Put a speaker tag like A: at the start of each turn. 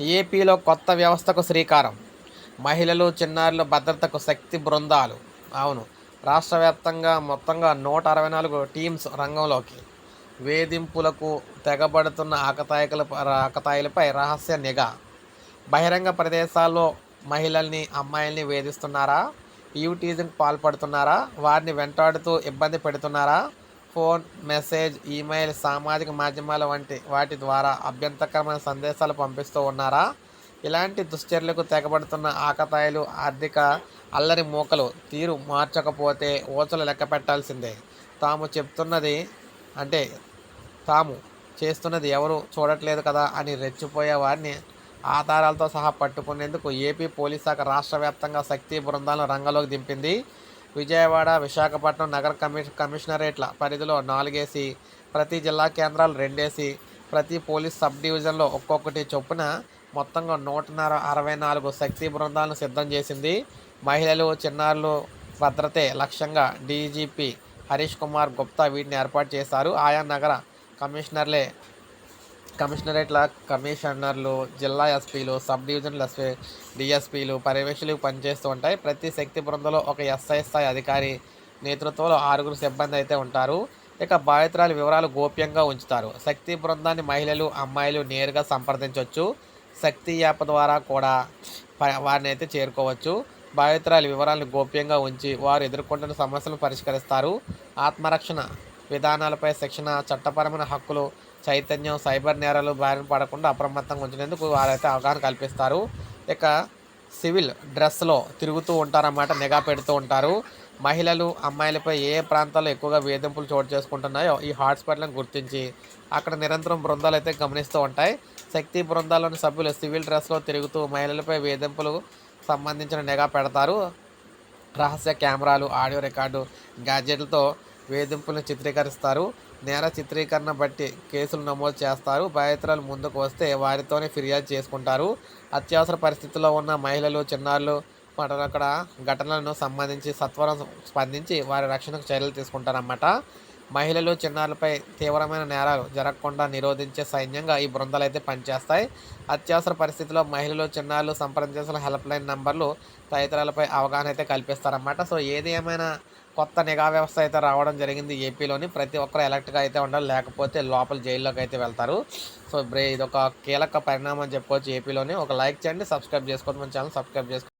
A: ఏపీలో కొత్త వ్యవస్థకు శ్రీకారం. మహిళలు చిన్నారుల భద్రతకు శక్తి బృందాలు. అవును రాష్ట్ర వ్యాప్తంగా మొత్తంగా నూట అరవై నాలుగు టీమ్స్ రంగంలోకి. వేధింపులకు తెగబడుతున్న ఆకతాయికల ఆకతాయిలపై రహస్య నిఘా. బహిరంగ ప్రదేశాల్లో మహిళల్ని అమ్మాయిల్ని వేధిస్తున్నారా? యూటీజింగ్ పాల్పడుతున్నారా? వారిని వెంటాడుతూ ఇబ్బంది పెడుతున్నారా? ఫోన్ మెసేజ్ ఈమెయిల్ సామాజిక మాధ్యమాల వంటి వాటి ద్వారా అభ్యంతరకరమైన సందేశాలు పంపిస్తూ ఉన్నారా? ఇలాంటి దుశ్చర్యలకు తెగబడుతున్న ఆకతాయిలు ఆర్థిక అల్లరి మూకలు తీరు మార్చకపోతే ఓచలు లెక్క పెట్టాల్సిందే. తాము చెప్తున్నది అంటే తాము చేస్తున్నది ఎవరు చూడట్లేదు కదా అని రెచ్చిపోయే వారిని ఆధారాలతో సహా పట్టుకునేందుకు ఏపీ పోలీస్ శాఖ రాష్ట్ర వ్యాప్తంగా శక్తి బృందాలను రంగంలోకి దింపింది. విజయవాడ విశాఖపట్నం నగర కమి కమిషనరేట్ల పరిధిలో నాలుగేసి ప్రతి జిల్లా కేంద్రాలు రెండేసి ప్రతి పోలీస్ సబ్ డివిజన్లో ఒక్కొక్కటి చొప్పున మొత్తంగా నూట అరవై నాలుగు శక్తి బృందాలను సిద్ధం చేసింది. మహిళలు చిన్నారులు భద్రతే లక్ష్యంగా డీజీపీ హరీష్ కుమార్ గుప్తా వీటిని ఏర్పాటు చేశారు. ఆయా నగర కమిషనర్లే కమిషనరేట్ల కమిషనర్లు జిల్లా ఎస్పీలు సబ్ డివిజనల్ ఎస్పీ డిఎస్పీలు పర్యవేక్షకులు పనిచేస్తూ ఉంటాయి. ప్రతి శక్తి బృందంలో ఒక ఎస్ఐ స్థాయి అధికారి నేతృత్వంలో ఆరుగురు సిబ్బంది అయితే ఉంటారు. ఇక బాధితురాల వివరాలు గోప్యంగా ఉంచుతారు. శక్తి బృందాన్ని మహిళలు అమ్మాయిలు నేరుగా సంప్రదించవచ్చు. శక్తి యాప్ ద్వారా కూడా వారిని అయితే చేరుకోవచ్చు. బాధితురాలి వివరాలను గోప్యంగా ఉంచి వారు ఎదుర్కొంటున్న సమస్యలను పరిష్కరిస్తారు. ఆత్మరక్షణ విధానాలపై శిక్షణ చట్టపరమైన హక్కులు చైతన్యం సైబర్ నేరాలు బారిన పడకుండా అప్రమత్తంగా ఉంచినందుకు వారైతే అవగాహన కల్పిస్తారు. ఇక సివిల్ డ్రెస్లో తిరుగుతూ ఉంటారన్నమాట నిఘా పెడుతూ ఉంటారు. మహిళలు అమ్మాయిలపై ఏ ప్రాంతాల్లో ఎక్కువగా వేధింపులు చోటు చేసుకుంటున్నాయో ఈ హాట్స్పాట్లను గుర్తించి అక్కడ నిరంతరం బృందాలు అయితే గమనిస్తూ ఉంటాయి. శక్తి బృందాల్లోని సభ్యులు సివిల్ డ్రెస్లో తిరుగుతూ మహిళలపై వేధింపులు సంబంధించిన నిఘా పెడతారు. రహస్య కెమెరాలు ఆడియో రికార్డు గ్యాడ్జెట్లతో వేధింపులను చిత్రీకరిస్తారు. నేర చిత్రీకరణ బట్టి కేసులు నమోదు చేస్తారు. బాధితురాలు ముందుకు వస్తే వారితోనే ఫిర్యాదు చేసుకుంటారు. అత్యవసర పరిస్థితుల్లో ఉన్న మహిళలు చిన్నారులు అక్కడ ఘటనలను సంబంధించి సత్వరం స్పందించి వారి రక్షణకు చర్యలు తీసుకుంటారన్నమాట. మహిళలు చిన్నారులపై తీవ్రమైన నేరాలు జరగకుండా నిరోధించే సైన్యంగా ఈ బృందాలు అయితే పనిచేస్తాయి. అత్యవసర పరిస్థితిలో మహిళలు చిన్నారులు సంప్రదించాల్సిన హెల్ప్ లైన్ నంబర్లు తదితరాలపై అవగాహన అయితే కల్పిస్తారన్నమాట. సో ఏది ఏమైనా కొత్త నిఘా వ్యవస్థ అయితే రావడం జరిగింది ఏపీలోని. ప్రతి ఒక్కరు ఎలక్ట్గా అయితే ఉండాలి లేకపోతే లోపల జైల్లోకి అయితే వెళ్తారు. సో బ్రే ఇది ఒక కీలక పరిణామం చెప్పుకోవచ్చు ఏపీలోని. ఒక లైక్ చేయండి సబ్స్క్రైబ్ చేసుకోండి. మన ఛానల్ సబ్స్క్రైబ్ చేసుకోండి.